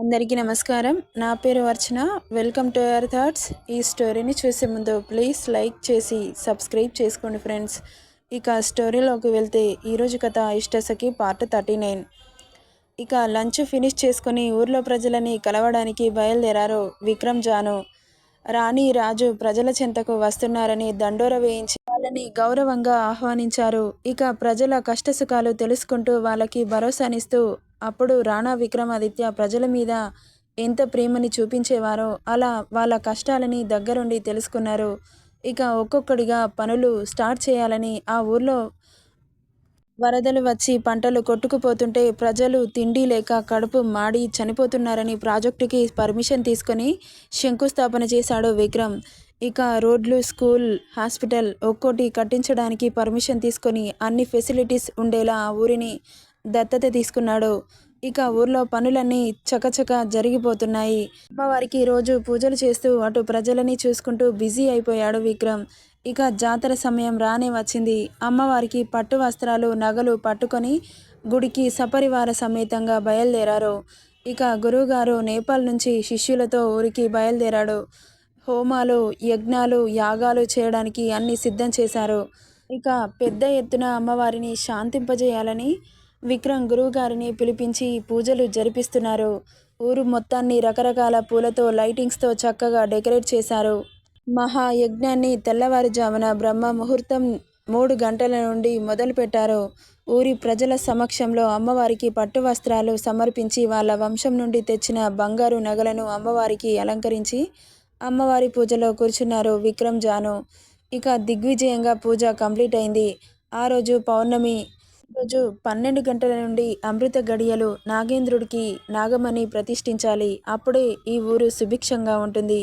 అందరికీ నమస్కారం. నా పేరు Archana. Welcome to our thoughts ఈ స్టోరీని చూసే ముందు ప్లీజ్ లైక్ చేసి సబ్స్క్రైబ్ చేసుకోండి ఫ్రెండ్స్ ఇక స్టోరీలోకి వెళ్తే ఈరోజు కథ ఇష్టసకి పార్ట్ థర్టీ నైన్ ఇక లంచ్ ఫినిష్ చేసుకుని ఊర్లో ప్రజలని కలవడానికి బయలుదేరారు విక్రమ్ జాను. రాణి రాజు ప్రజల చెంతకు వస్తున్నారని దండోర వేయించి వాళ్ళని గౌరవంగా ఆహ్వానించారు. ఇక ప్రజల కష్టసుఖాలు తెలుసుకుంటూ వాళ్ళకి భరోసానిస్తూ అప్పుడు రాణా విక్రమాదిత్య ప్రజల మీద ఎంత ప్రేమని చూపించేవారో అలా వాళ్ళ కష్టాలని దగ్గరుండి తెలుసుకున్నారు. ఇక ఒక్కొక్కడిగా పనులు స్టార్ట్ చేయాలని ఆ ఊర్లో వరదలు వచ్చి పంటలు కొట్టుకుపోతుంటే ప్రజలు తిండి లేక కడుపు మాడి చనిపోతున్నారని ప్రాజెక్టుకి పర్మిషన్ తీసుకొని శంకుస్థాపన చేశాడు విక్రమ్. ఇక రోడ్లు స్కూల్ హాస్పిటల్ ఒక్కోటి కట్టించడానికి పర్మిషన్ తీసుకొని అన్ని ఫెసిలిటీస్ ఉండేలా ఆ ఊరిని దత్తత తీసుకున్నాడు. ఇక ఊర్లో పనులన్నీ చకచక జరిగిపోతున్నాయి. అమ్మవారికి రోజు పూజలు చేస్తూ అటు ప్రజలని చూసుకుంటూ బిజీ అయిపోయాడు విక్రమ్. ఇక జాతర సమయం రానే వచ్చింది. అమ్మవారికి పట్టు వస్త్రాలు నగలు పట్టుకొని గుడికి సపరివార సమేతంగా బయలుదేరారు. ఇక గురువుగారు నేపాల్ నుంచి శిష్యులతో ఊరికి బయలుదేరాడు. హోమాలు యజ్ఞాలు యాగాలు చేయడానికి అన్ని సిద్ధం చేశారు. ఇక పెద్ద ఎత్తున అమ్మవారిని శాంతింపజేయాలని విక్రమ్ గురువుగారిని పిలిపించి పూజలు జరిపిస్తున్నారు. ఊరు మొత్తాన్ని రకరకాల పూలతో లైటింగ్స్తో చక్కగా డెకరేట్ చేశారు. మహాయజ్ఞాన్ని తెల్లవారుజామున బ్రహ్మ ముహూర్తం మూడు గంటల నుండి మొదలుపెట్టారు. ఊరి ప్రజల సమక్షంలో అమ్మవారికి పట్టు వస్త్రాలు సమర్పించి వాళ్ళ వంశం నుండి తెచ్చిన బంగారు నగలను అమ్మవారికి అలంకరించి అమ్మవారి పూజలో కూర్చున్నారు విక్రమ్ జాను. ఇక దిగ్విజయంగా పూజ కంప్లీట్ అయింది ఆ రోజు పౌర్ణమి రోజు పన్నెండు గంటల నుండి అమృత గడియలు నాగేంద్రుడికి నాగమణి ప్రతిష్ఠించాలి. అప్పుడే ఈ ఊరు సుభిక్షంగా ఉంటుంది.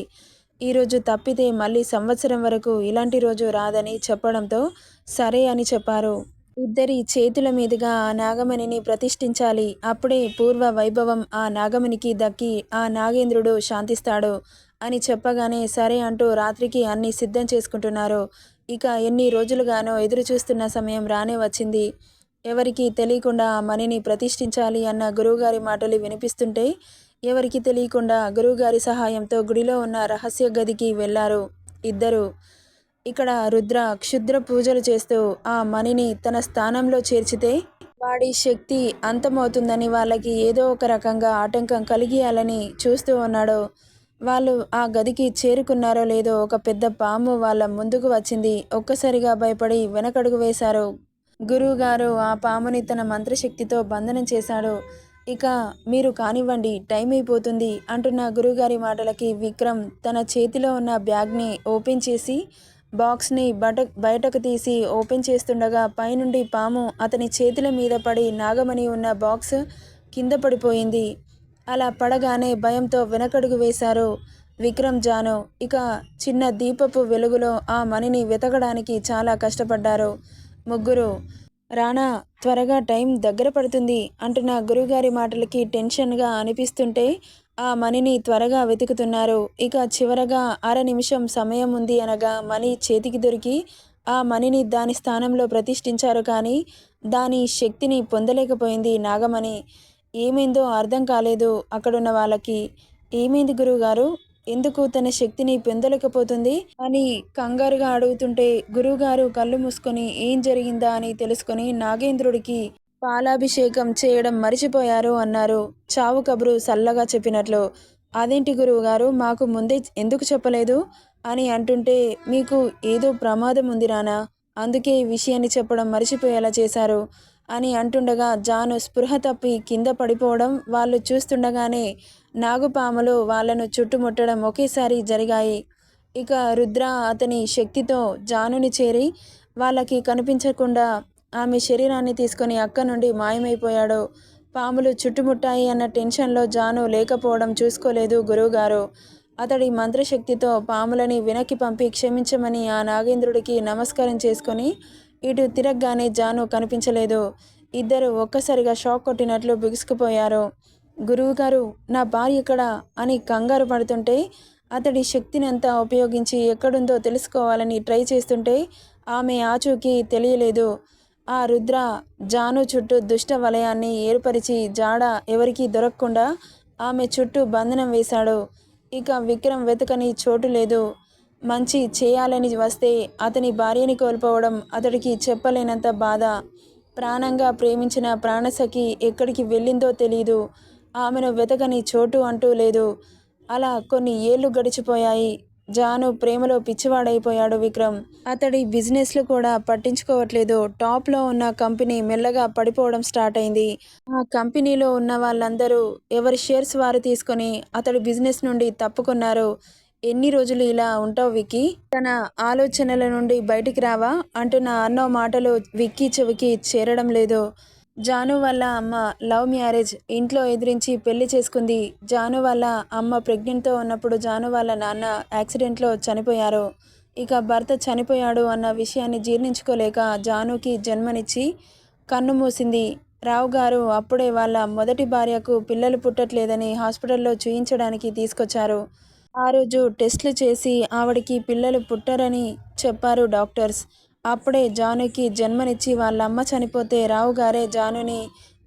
ఈరోజు తప్పితే మళ్ళీ సంవత్సరం వరకు ఇలాంటి రోజు రాదని చెప్పడంతో సరే అని చెప్పారు. ఇద్దరి చేతుల మీదుగా ఆ నాగమణిని ప్రతిష్ఠించాలి. అప్పుడే పూర్వ వైభవం ఆ నాగమణికి దక్కి ఆ నాగేంద్రుడు శాంతిస్తాడు అని చెప్పగానే సరే అంటూ రాత్రికి అన్ని సిద్ధం చేసుకుంటున్నారు. ఇక ఎన్ని రోజులుగానో ఎదురు చూస్తున్న సమయం రానే వచ్చింది. ఎవరికి తెలియకుండా ఆ మణిని ప్రతిష్ఠించాలి అన్న గురువుగారి మాటలు వినిపిస్తుంటే ఎవరికి తెలియకుండా గురువుగారి సహాయంతో గుడిలో ఉన్న రహస్య గదికి వెళ్ళారు ఇద్దరు. ఇక్కడ రుద్ర క్షుద్ర పూజలు చేస్తూ ఆ మణిని తన స్థానంలో చేర్చితే వాడి శక్తి అంతమవుతుందని వాళ్ళకి ఏదో ఒక రకంగా ఆటంకం కలిగియాలని చూస్తూ ఉన్నాడు. వాళ్ళు ఆ గదికి చేరుకున్నారో లేదో ఒక పెద్ద పాము వాళ్ళ ముందుకు వచ్చింది. ఒక్కసారిగా భయపడి వెనకడుగు వేశారు గురువుగారు ఆ పాముని తన మంత్రశక్తితో బంధనం చేశాడు. ఇక మీరు కానివ్వండి టైం అయిపోతుంది అంటున్న గురువుగారి మాటలకి విక్రమ్ తన చేతిలో ఉన్న బ్యాగ్ని ఓపెన్ చేసి బాక్స్ని బట బయటకు తీసి ఓపెన్ చేస్తుండగా పైనుండి పాము అతని చేతుల మీద పడి నాగమణి ఉన్న బాక్స్ కింద పడిపోయింది. అలా పడగానే భయంతో వెనకడుగు వేశారు విక్రమ్ జాను. ఇక చిన్న దీపపు వెలుగులో ఆ మణిని వెతకడానికి చాలా కష్టపడ్డారు. ముగ్గురు రానా త్వరగా టైం దగ్గర పడుతుంది అంటున్న గురుగారి మాటలకి టెన్షన్గా అనిపిస్తుంటే ఆ మణిని త్వరగా వెతుకుతున్నారు. ఇక చివరగా అర నిమిషం సమయం ఉంది అనగా మణి చేతికి దొరికి ఆ మణిని దాని స్థానంలో ప్రతిష్ఠించారు కానీ దాని శక్తిని పొందలేకపోయింది నాగమణి. ఏమైందో అర్థం కాలేదు అక్కడున్న వాళ్ళకి. ఏమైంది గురువుగారు? ఎందుకు తన శక్తిని పొందలేకపోతుంది? అని కంగారుగా అడుగుతుంటే గురువుగారు కళ్ళు మూసుకొని ఏం జరిగిందా అని తెలుసుకొని నాగేంద్రుడికి పాలాభిషేకం చేయడం మరిచిపోయారు అన్నారు. చావు కబురు సల్లగా చెప్పినట్లు. అదేంటి గురువుగారు మాకు ముందే ఎందుకు చెప్పలేదు? అని అంటుంటే మీకు ఏదో ప్రమాదం ఉంది రానా అందుకే ఈ విషయాన్ని చెప్పడం మరిచిపోయేలా చేశారు అని అంటుండగా జాను స్పృహ తప్పి కింద పడిపోవడం వాళ్ళు చూస్తుండగానే నాగుపాములు వాళ్ళను చుట్టుముట్టడం ఒకేసారి జరిగాయి. ఇక రుద్ర అతని శక్తితో జానుని చేరి వాళ్ళకి కనిపించకుండా ఆమె శరీరాన్ని తీసుకొని అక్క నుండి మాయమైపోయాడు. పాములు చుట్టుముట్టాయి అన్న టెన్షన్లో జాను లేకపోవడం చూసుకోలేదు గురువుగారు. అతడి మంత్రశక్తితో పాములని వెనక్కి పంపి క్షమించమని ఆ నాగేంద్రుడికి నమస్కారం చేసుకొని ఇటు తిరగగానే జాను కనిపించలేదు. ఇద్దరు ఒక్కసారిగా షాక్ కొట్టినట్లు బిగుసుకుపోయారు. గురువుగారు నా భార్య ఇక్కడ అని కంగారు పడుతుంటే అతడి శక్తిని అంతా ఉపయోగించి ఎక్కడుందో తెలుసుకోవాలని ట్రై చేస్తుంటే ఆమె ఆచూకీ తెలియలేదు. ఆ రుద్ర జాను చుట్టూ దుష్ట వలయాన్ని ఏర్పరిచి జాడ ఎవరికీ దొరకకుండా ఆమె చుట్టూ బంధనం వేశాడు. ఇక విక్రమ్ వెతకని చోటు లేదు. మంచి చేయాలని వస్తే అతని భార్యని కోల్పోవడం అతడికి చెప్పలేనంత బాధ. ప్రాణంగా ప్రేమించిన ప్రాణసఖి ఎక్కడికి వెళ్ళిందో తెలియదు ఆమెను వెతకని చోటు అంటూ లేదు. అలా కొన్ని ఏళ్ళు గడిచిపోయాయి. జాను ప్రేమలో పిచ్చివాడైపోయాడు విక్రమ్. అతడి బిజినెస్లు కూడా పట్టించుకోవట్లేదు. టాప్లో ఉన్న కంపెనీ మెల్లగా పడిపోవడం స్టార్ట్ అయింది. ఆ కంపెనీలో ఉన్న వాళ్ళందరూ ఎవరి షేర్స్ వారు తీసుకొని అతడి బిజినెస్ నుండి తప్పుకున్నారు. ఎన్ని రోజులు ఇలా ఉంటావు విక్కీ? తన ఆలోచనల నుండి బయటికి రావా? అంటున్న అన్నో మాటలు విక్కీ చెవికి చేరడం లేదు. జాను వాళ్ళ అమ్మ లవ్ మ్యారేజ్ ఇంట్లో ఎదిరించి పెళ్ళి చేసుకుంది. జాను వాళ్ళ అమ్మ ప్రెగ్నెంట్తో ఉన్నప్పుడు జాను వాళ్ళ నాన్న యాక్సిడెంట్లో చనిపోయారు. ఇక భర్త చనిపోయాడు అన్న విషయాన్ని జీర్ణించుకోలేక జానుకి జన్మనిచ్చి కన్ను మూసింది. రావు గారు అప్పుడే వాళ్ళ మొదటి భార్యకు పిల్లలు పుట్టట్లేదని హాస్పిటల్లో చూయించడానికి తీసుకొచ్చారు. ఆ రోజు టెస్టులు చేసి ఆవిడకి పిల్లలు పుట్టరని చెప్పారు డాక్టర్స్. అప్పుడే జానుకి జన్మనిచ్చి వాళ్ళ అమ్మ చనిపోతే రావు గారే జానుని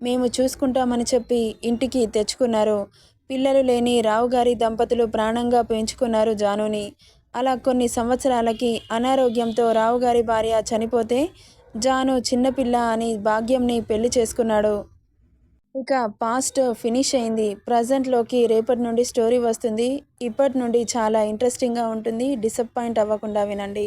మేము చూసుకుంటామని చెప్పి ఇంటికి తెచ్చుకున్నారు. పిల్లలు లేని రావుగారి దంపతులు ప్రాణంగా పెంచుకున్నారు జానుని. అలా కొన్ని సంవత్సరాలకి అనారోగ్యంతో రావుగారి భార్య చనిపోతే జాను చిన్నపిల్ల అని భాగ్యంని పెళ్ళి చేసుకున్నాడు. ఇక పాస్ట్ ఫినిష్ అయింది. ప్రజెంట్లోకి రేపటి నుండి స్టోరీ వస్తుంది. ఇప్పటి నుండి చాలా ఇంట్రెస్టింగ్గా ఉంటుంది. డిసప్పాయింట్ అవ్వకుండా వినండి.